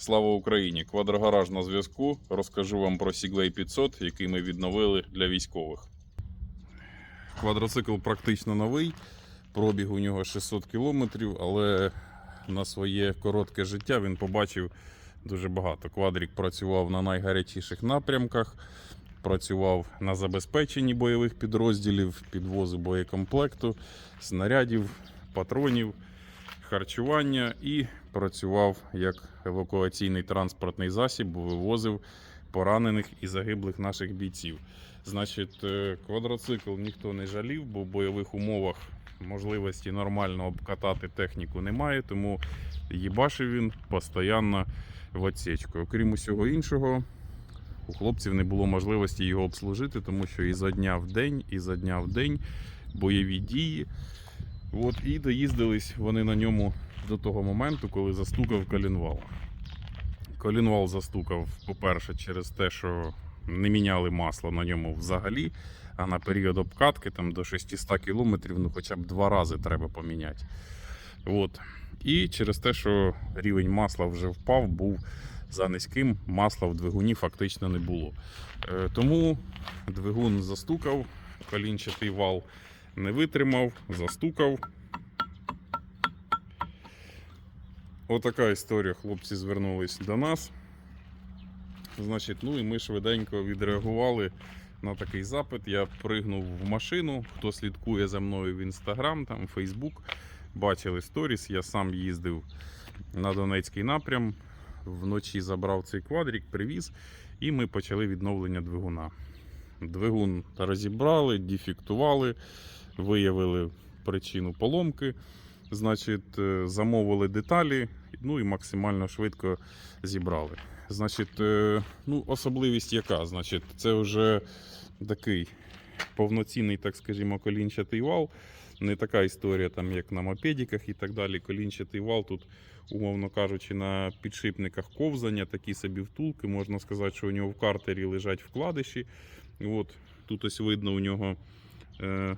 Слава Україні! Квадрогараж на зв'язку. Розкажу вам про Сіглей 500, який ми відновили для військових. Квадроцикл практично новий. Пробіг у нього 600 км, але на своє коротке життя він побачив дуже багато. Квадрік працював на найгарячіших напрямках, працював на забезпеченні бойових підрозділів, підвозу боєкомплекту, снарядів, патронів, харчування і працював як евакуаційний транспортний засіб, бо вивозив поранених і загиблих наших бійців. Значить, е, квадроцикл ніхто не жалів, бо в бойових умовах можливості нормально обкатати техніку немає, тому їбашив він постійно в отсечку. Окрім усього іншого, у хлопців не було можливості його обслужити, тому що ізо дня в день, ізо дня в день бойові дії. От, і доїздились вони на ньому до того моменту, коли застукав колінвал. Колінвал застукав, по-перше, через те, що не міняли масло на ньому взагалі, а на період обкатки там, до 600 км ну, хоча б два рази треба поміняти. От. І через те, що рівень масла вже впав, був за низьким, масла в двигуні фактично не було. Е, Тому двигун застукав, колінчатий вал не витримав, застукав. Отака історія. Хлопці звернулись до нас. Значить, ну і ми швиденько відреагували на такий запит. Я пригнув в машину. Хто слідкує за мною в інстаграм, там Фейсбук, бачили сторіс. Я сам їздив на Донецький напрям. Вночі забрав цей квадрик, привіз, і ми почали відновлення двигуна. Двигун розібрали, дефектували, виявили причину поломки. Значить, е, замовили деталі, ну і максимально швидко зібрали. Значить, е, ну, особливість яка? Значить, це вже такий повноцінний, так скажімо, колінчатий вал. Не така історія, там, як на мопедиках і так далі. Колінчатий вал тут, умовно кажучи, на підшипниках ковзання, такі собі втулки. Можна сказати, що у нього в картері лежать вкладиші. От, тут ось видно у нього. Е,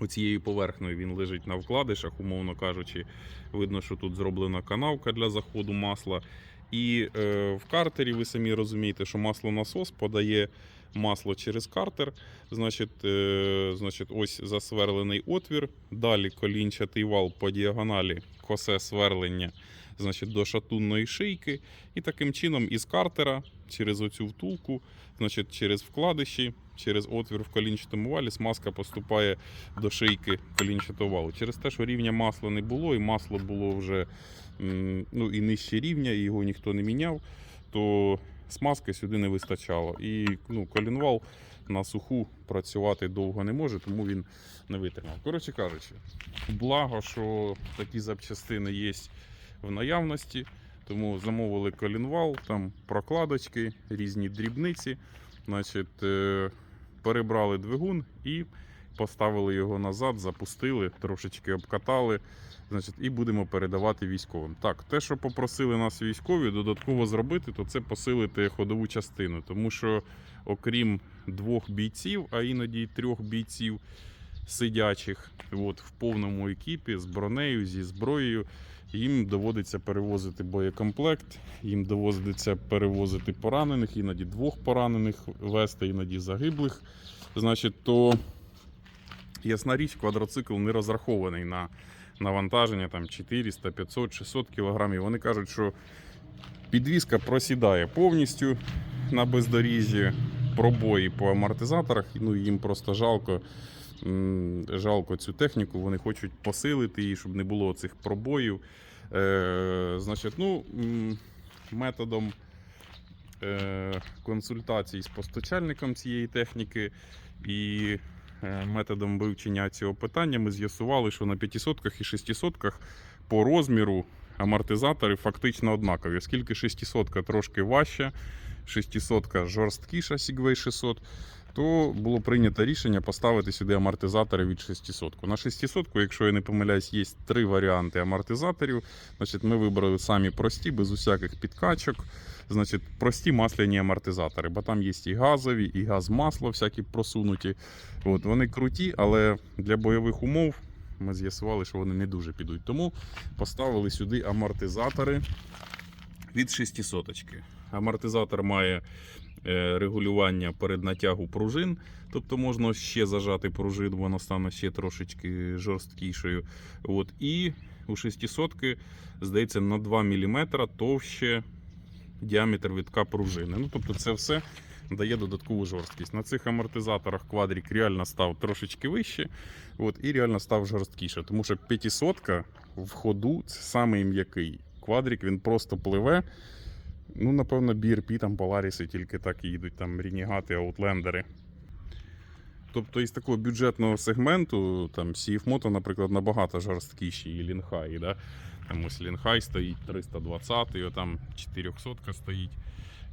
Оцією поверхнею він лежить на вкладишах, умовно кажучи, видно, що тут зроблена канавка для заходу масла. І е, в картері ви самі розумієте, що маслонасос подає масло через картер. Значить, е, значить, ось засверлений отвір. Далі колінчатий вал по діагоналі, косе сверлення значить, до шатунної шийки. І таким чином із картера через оцю втулку, значить, через вкладиші, через отвір в колінчатому валі смазка поступає до шийки колінчатого валу. Через те, що рівня масла не було, і масло було вже ну, і нижче рівня, і його ніхто не міняв, то смазки сюди не вистачало. І ну, колінвал на суху працювати довго не може, тому він не витримав. Коротше кажучи, благо, що такі запчастини є в наявності. Тому замовили колінвал, там прокладочки, різні дрібниці. Значить, е, перебрали двигун і поставили його назад, запустили, трошечки обкатали. Значить, і будемо передавати військовим. Так, те, що попросили нас військові додатково зробити, то це посилити ходову частину. Тому що, окрім двох бійців, а іноді й трьох бійців сидячих, от, в повному екіпі з бронею, зі зброєю, їм доводиться перевозити боєкомплект, їм доводиться перевозити поранених, іноді двох поранених вести, іноді загиблих. Значить, то ясна річ, квадроцикл не розрахований на навантаження там 400, 500, 600 кг. Вони кажуть, що підвізка просідає повністю на бездоріжжі, пробої по амортизаторах. Ну їм просто жалко. Жалко цю техніку, вони хочуть посилити її, щоб не було цих пробоїв. Е, значить, ну, методом е, консультацій з постачальником цієї техніки і е, методом вивчення цього питання ми з'ясували, що на 500 і 600 по розміру амортизатори фактично однакові, оскільки 600 трошки важча, 600 жорсткіша Segway 600, то було прийнято рішення поставити сюди амортизатори від 600. На 600, якщо я не помиляюсь, є три варіанти амортизаторів. Значить, ми вибрали самі прості, без усяких підкачок. Значить, прості масляні амортизатори, бо там є і газові, і газ-масло всякі просунуті. От, вони круті, але для бойових умов ми з'ясували, що вони не дуже підуть. Тому поставили сюди амортизатори від 600. Амортизатор має регулювання переднатягу пружин, тобто можна ще зажати пружину, вона стане ще трошечки жорсткішою. От. І у 600 здається, на 2 мм товще діаметр вітка пружини. Ну, тобто це все дає додаткову жорсткість. На цих амортизаторах квадрік реально став трошечки вище, от, і реально став жорсткіше. Тому що 500 в ходу це самий м'який. Квадрік він просто пливе. Ну, напевно, BRP, там Polaris тільки так і їдуть, там ренігати, аутлендери. Тобто із такого бюджетного сегменту, там CF Moto, наприклад, набагато жорсткіші і Лінхай. Да? Там ось Лінхай стоїть 320, і там 400 стоїть.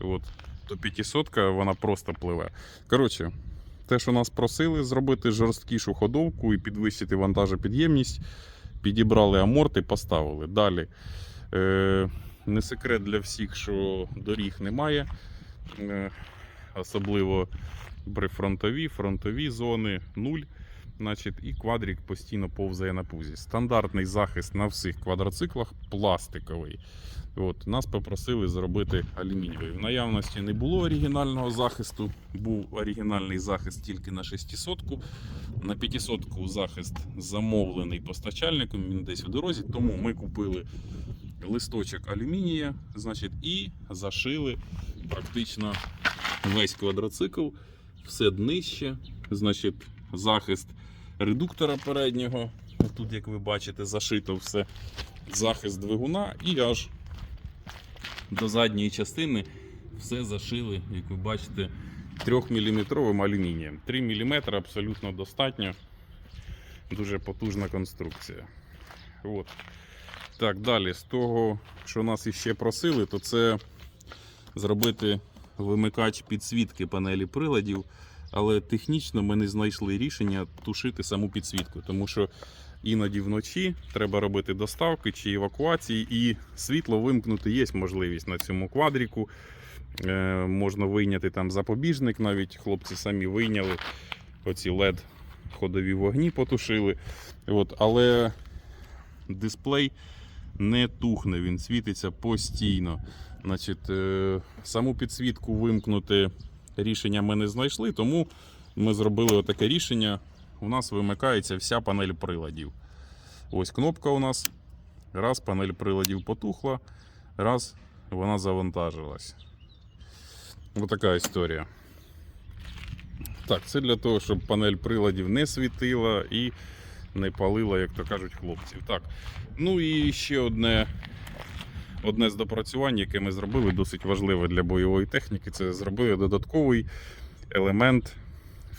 От. То 500 вона просто пливе. Коротше, те, що нас просили зробити жорсткішу ходовку і підвищити вантажопідємність, підібрали аморти, поставили. Далі. Е, не секрет для всіх, що доріг немає. Е, особливо прифронтові, фронтові зони, нуль. Значить, і квадрік постійно повзає на пузі. Стандартний захист на всіх квадроциклах пластиковий. От, нас попросили зробити алюмінієвий. В наявності не було оригінального захисту, був оригінальний захист тільки на 600-ку. На 500-ку захист замовлений постачальником, він десь у дорозі, тому ми купили листочок алюмінія, значить, і зашили практично весь квадроцикл, все днище, значить, захист редуктора переднього. Тут, як ви бачите, зашито все захист двигуна і аж до задньої частини все зашили, як ви бачите, 3-мм алюмінієм. 3 мм абсолютно достатньо. Дуже потужна конструкція. От. Так, далі, з того, що нас іще просили, то це зробити вимикач підсвітки панелі приладів. Але технічно ми не знайшли рішення тушити саму підсвітку, тому що іноді вночі треба робити доставки чи евакуації, і світло вимкнути є можливість на цьому квадріку. Е, можна вийняти там запобіжник, навіть хлопці самі вийняли оці LED ходові вогні потушили. От, але дисплей не тухне, він світиться постійно. Значить, е, саму підсвітку вимкнути рішення ми не знайшли, тому ми зробили таке рішення. У нас вимикається вся панель приладів. Ось кнопка у нас. Раз панель приладів потухла, раз вона завантажилась. Ось така історія. Так, це для того, щоб панель приладів не світила і не палила, як то кажуть, хлопців. Так, ну і ще одне, одне з допрацювань, яке ми зробили, досить важливе для бойової техніки. Це зробили додатковий елемент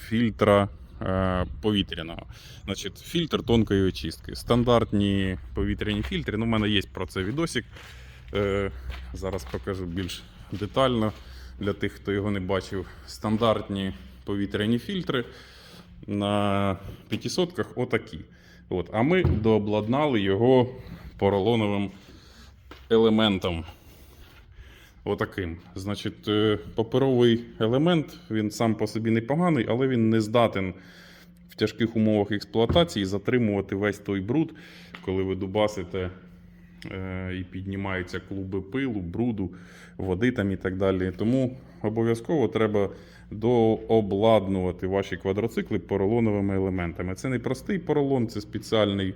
фільтра е, повітряного. Значить, фільтр тонкої очистки. Стандартні повітряні фільтри. Ну, у мене є про це відосик. Е, зараз покажу більш детально для тих, хто його не бачив. Стандартні повітряні фільтри на 500-ках отакі. От. А ми дообладнали його поролоновим елементом. Отаким. Значить, е, паперовий елемент, він сам по собі непоганий, але він не здатен в тяжких умовах експлуатації затримувати весь той бруд, коли ви дубасите е, і піднімаються клуби пилу, бруду, води там і так далі. Тому обов'язково треба дообладнувати ваші квадроцикли поролоновими елементами. Це не простий поролон, це спеціальний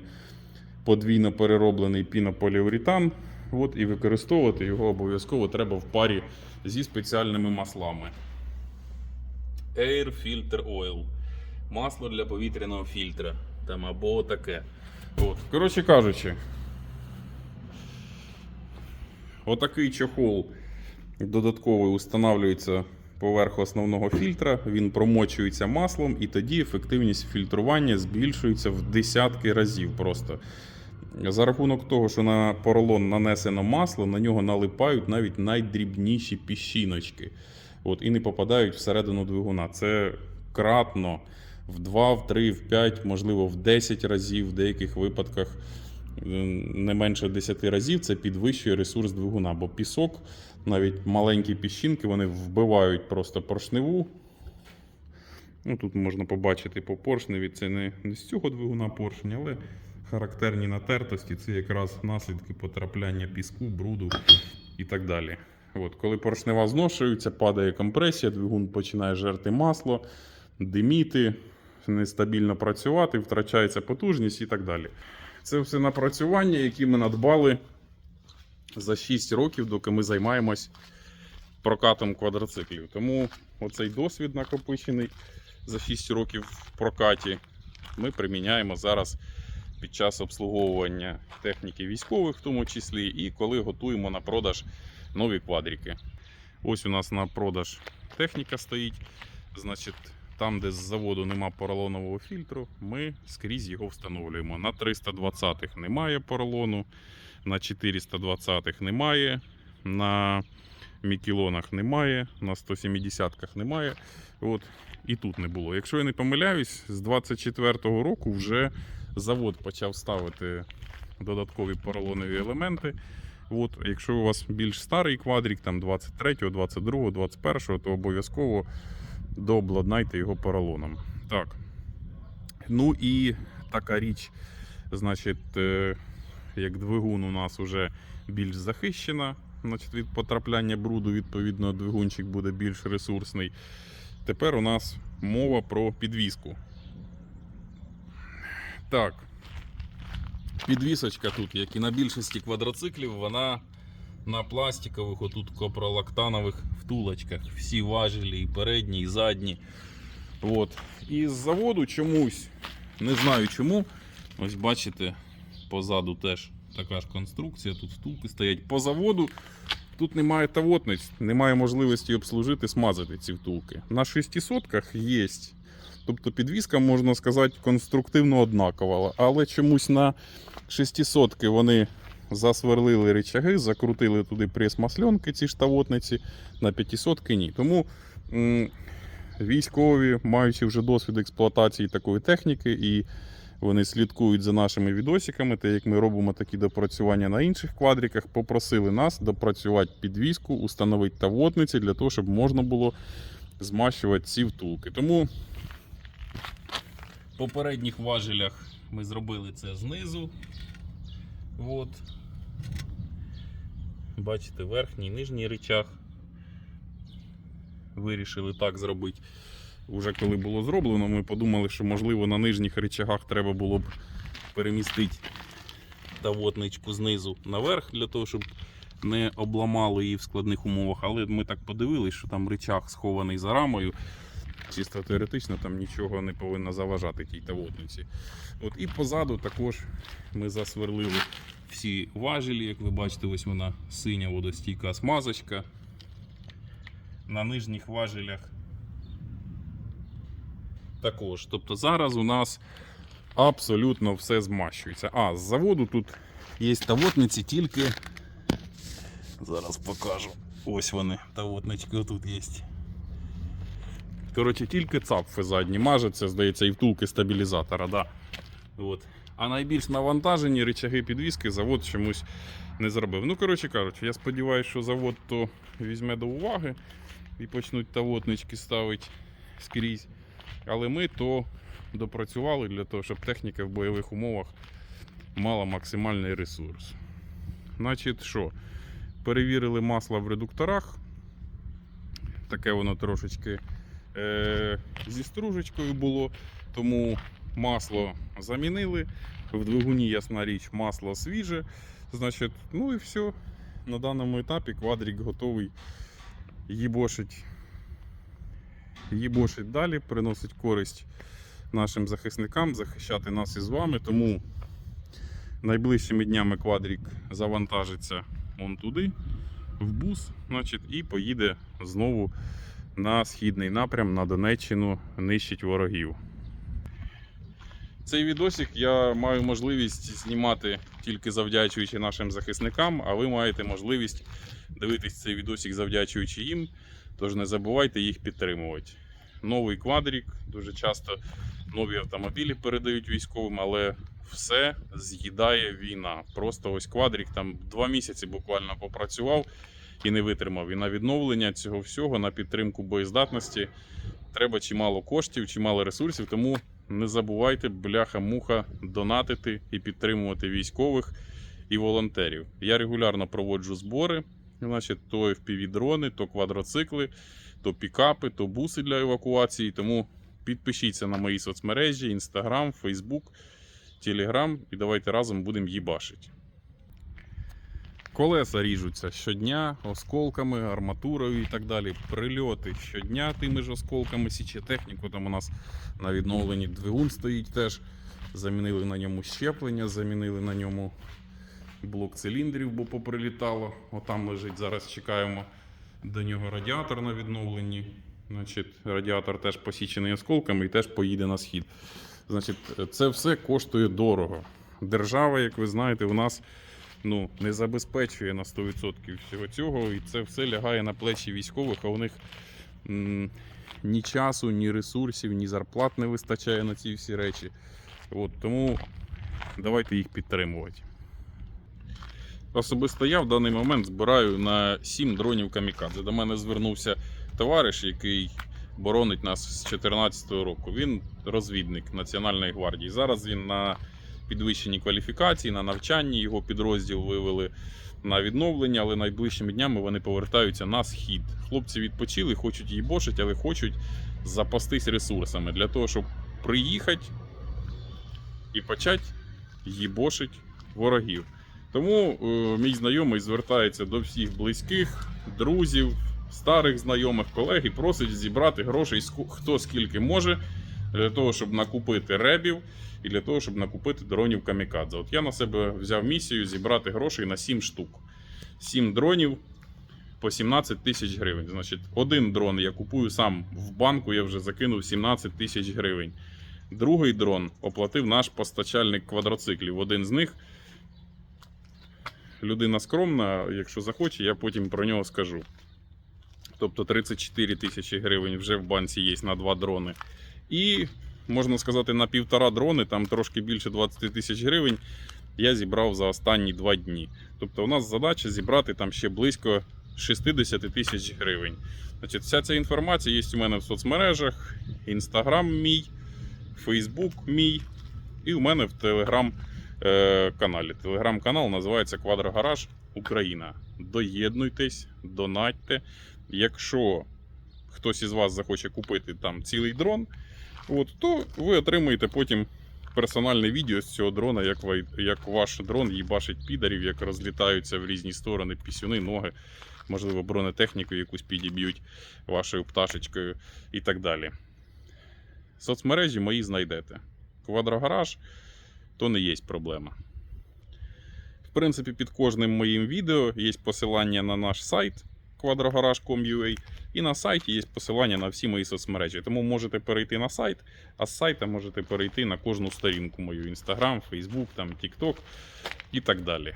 подвійно перероблений пінополіуретан. От, і використовувати його обов'язково треба в парі зі спеціальними маслами. Air Filter Oil. Масло для повітряного фільтра. Там або таке. От. Коротше кажучи, отакий чохол додатковий устанавлюється поверх основного фільтра. Він промочується маслом, і тоді ефективність фільтрування збільшується в десятки разів просто. За рахунок того, що на поролон нанесено масло, на нього налипають навіть найдрібніші піщиночки. От, і не попадають всередину двигуна. Це кратно в 2, в 3, в 5, можливо, в 10 разів, в деяких випадках не менше 10 разів це підвищує ресурс двигуна, бо пісок, навіть маленькі піщинки, вони вбивають просто поршневу. Ну, Тут можна побачити по поршневі, це не, не з цього двигуна поршень, але характерні натертості це якраз наслідки потрапляння піску, бруду і так далі. От, коли поршнева зношується, падає компресія, двигун починає жерти масло, диміти, нестабільно працювати, втрачається потужність і так далі. Це все напрацювання, які ми надбали за 6 років, доки ми займаємось прокатом квадроциклів. Тому оцей досвід накопичений за 6 років в прокаті ми приміняємо зараз під час обслуговування техніки військових, в тому числі, і коли готуємо на продаж нові квадрики. Ось у нас на продаж техніка стоїть. Значить, там, де з заводу нема поролонового фільтру, ми скрізь його встановлюємо. На 320-х немає поролону, на 420-х немає, на мікілонах немає, на 170-ках немає. От, і тут не було. Якщо я не помиляюсь, з 24-го року вже завод почав ставити додаткові поролонові елементи. От, якщо у вас більш старий квадрик, там 23, 22, 21, то обов'язково дообладнайте його поролоном. Так. Ну і така річ, значить, е, як двигун у нас вже більш захищена, значить, від потрапляння бруду, відповідно, двигунчик буде більш ресурсний. Тепер у нас мова про підвіску. Так. Підвісочка тут, як і на більшості квадроциклів, вона на пластикових, отут копролактанових втулочках. Всі важелі, і передні, і задні. От. І з заводу чомусь, не знаю чому. Ось бачите, позаду теж така ж конструкція, тут втулки стоять. По заводу тут немає тавотниць, немає можливості обслужити, смазати ці втулки. На 600-ках є. Тобто підвіска, можна сказати, конструктивно однакова. Але чомусь на 600 вони засверлили рычаги, закрутили туди прес-масленки, ці штавотниці, на 500 ні. Тому військові, маючи вже досвід експлуатації такої техніки, і вони слідкують за нашими відосиками, те, як ми робимо такі допрацювання на інших квадриках, попросили нас допрацювати підвіску, установити тавотниці для того, щоб можна було змащувати ці втулки. Тому в попередніх важелях ми зробили це знизу. От. Бачите, верхній і нижній рычаг. Вирішили так зробити. Уже коли було зроблено, ми подумали, що можливо на нижніх рычагах треба було б перемістити тавотничку знизу наверх, для того, щоб не обламало її в складних умовах. Але ми так подивились, що там рычаг схований за рамою. Чисто теоретично там нічого не повинно заважати тій тавотниці. От і позаду також ми засверлили всі важелі, як ви бачите, ось вона синя водостійка смазочка. На нижніх важелях також. Тобто зараз у нас абсолютно все змащується. А, з заводу тут є тавотниці тільки. Зараз покажу. Ось вони, тавотнички тут є. Коротше, тільки цапфи задні мажуться, здається, і втулки стабілізатора. Да. А найбільш навантажені рычаги підвіски завод чомусь не зробив. Ну, коротше кажучи, я сподіваюся, що завод то візьме до уваги і почнуть тавотнички ставити скрізь. Але ми то допрацювали для того, щоб техніка в бойових умовах мала максимальний ресурс. Значить, що? Перевірили масло в редукторах. Таке воно трошечки е, зі стружечкою було, тому масло замінили. В двигуні, ясна річ, масло свіже. Значить, ну і все. На даному етапі квадрик готовий їбошить, їбошить далі, приносить користь нашим захисникам, захищати нас із вами. Тому найближчими днями квадрик завантажиться он туди, в бус, значить, і поїде знову на східний напрям на Донеччину нищить ворогів. Цей відосик я маю можливість знімати тільки завдячуючи нашим захисникам, а ви маєте можливість дивитись цей відосик завдячуючи їм. Тож не забувайте їх підтримувати. Новий квадрик, дуже часто нові автомобілі передають військовим, але все з'їдає війна. Просто ось квадрик там два місяці буквально попрацював і не витримав. І на відновлення цього всього, на підтримку боєздатності треба чимало коштів, чимало ресурсів. Тому не забувайте, бляха-муха, донатити і підтримувати військових і волонтерів. Я регулярно проводжу збори. Значить, то FPV-дрони, то квадроцикли, то пікапи, то буси для евакуації. Тому підпишіться на мої соцмережі: Instagram, Facebook, Telegram і давайте разом будемо їбашити. Колеса ріжуться щодня осколками, арматурою і так далі. Прильоти щодня тими ж осколками січе техніку. Там у нас на відновленні двигун стоїть теж. Замінили на ньому щеплення, замінили на ньому блок циліндрів, бо поприлітало. Отам лежить. Зараз чекаємо до нього радіатор на відновленні. Значить, радіатор теж посічений осколками і теж поїде на схід. Значить, це все коштує дорого. Держава, як ви знаєте, у нас ну, не забезпечує на 100% всього цього, і це все лягає на плечі військових, а у них м, ні часу, ні ресурсів, ні зарплат не вистачає на ці всі речі. От, тому давайте їх підтримувати. Особисто я в даний момент збираю на 7 дронів камікадзе. До мене звернувся товариш, який боронить нас з 2014 року. Він розвідник Національної гвардії. Зараз він на підвищеній кваліфікації, на навчанні. Його підрозділ вивели на відновлення, але найближчими днями вони повертаються на схід. Хлопці відпочили, хочуть її бошить, але хочуть запастись ресурсами для того, щоб приїхати і почати їбошить ворогів. Тому е, мій знайомий звертається до всіх близьких, друзів, старих знайомих, колег і просить зібрати грошей хто скільки може для того, щоб накупити ребів і для того, щоб накупити дронів камікадзе. От я на себе взяв місію зібрати грошей на 7 штук. 7 дронів по 17 тисяч гривень. Значить, один дрон я купую сам в банку, я вже закинув 17 тисяч гривень. Другий дрон оплатив наш постачальник квадроциклів. Один з них людина скромна, якщо захоче, я потім про нього скажу. Тобто 34 тисячі гривень вже в банці є на два дрони. І, можна сказати, на півтора дрони, там трошки більше 20 тисяч гривень, я зібрав за останні два дні. Тобто, у нас задача зібрати там ще близько 60 тисяч гривень. Значить, вся ця інформація є у мене в соцмережах, інстаграм мій, Фейсбук мій, і у мене в Телеграм е, каналі. Телеграм-канал називається Квадрогараж Україна. Доєднуйтесь, донатьте. Якщо хтось із вас захоче купити там цілий дрон, от, то ви отримаєте потім персональне відео з цього дрона, як, ви, як ваш дрон їбашить підарів, як розлітаються в різні сторони пісюни, ноги, можливо, бронетехніку якусь підіб'ють вашою пташечкою і так далі. Соцмережі мої знайдете. Квадрогараж то не є проблема. В принципі, під кожним моїм відео є посилання на наш сайт quadrogarage.com.ua і на сайті є посилання на всі мої соцмережі. Тому можете перейти на сайт, а з сайта можете перейти на кожну сторінку мою: Instagram, Facebook, там, TikTok і так далі.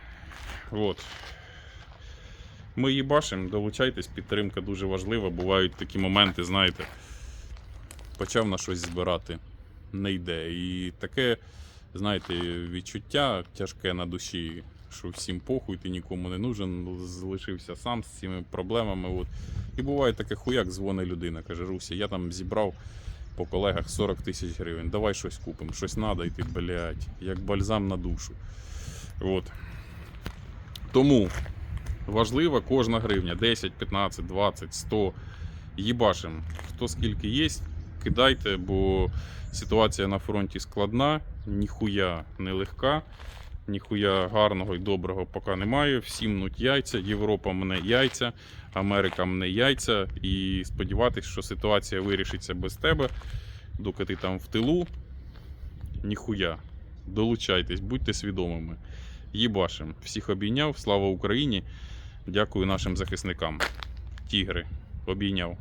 От. Ми її бачимо, долучайтесь, підтримка дуже важлива. Бувають такі моменти, знаєте, почав на щось збирати, не йде. І таке, знаєте, відчуття тяжке на душі, що всім похуй, ти нікому не нужен, залишився сам з цими проблемами. От. І буває таке хуяк, дзвонить людина, каже, Руся, я там зібрав по колегах 40 тисяч гривень, давай щось купимо, щось надо, і ти, блядь, як бальзам на душу. От. Тому важлива кожна гривня 10, 15, 20, 100. Їбашим. Хто скільки є, кидайте, бо ситуація на фронті складна, ніхуя не легка, ніхуя гарного і доброго поки немає. Всім мнуть яйця, Європа мне яйця, Америка мне яйця. І сподіватися, що ситуація вирішиться без тебе, доки ти там в тилу. Ніхуя. Долучайтесь, будьте свідомими. Їбашим. Всіх обійняв. Слава Україні! Дякую нашим захисникам. Тігри. Обійняв.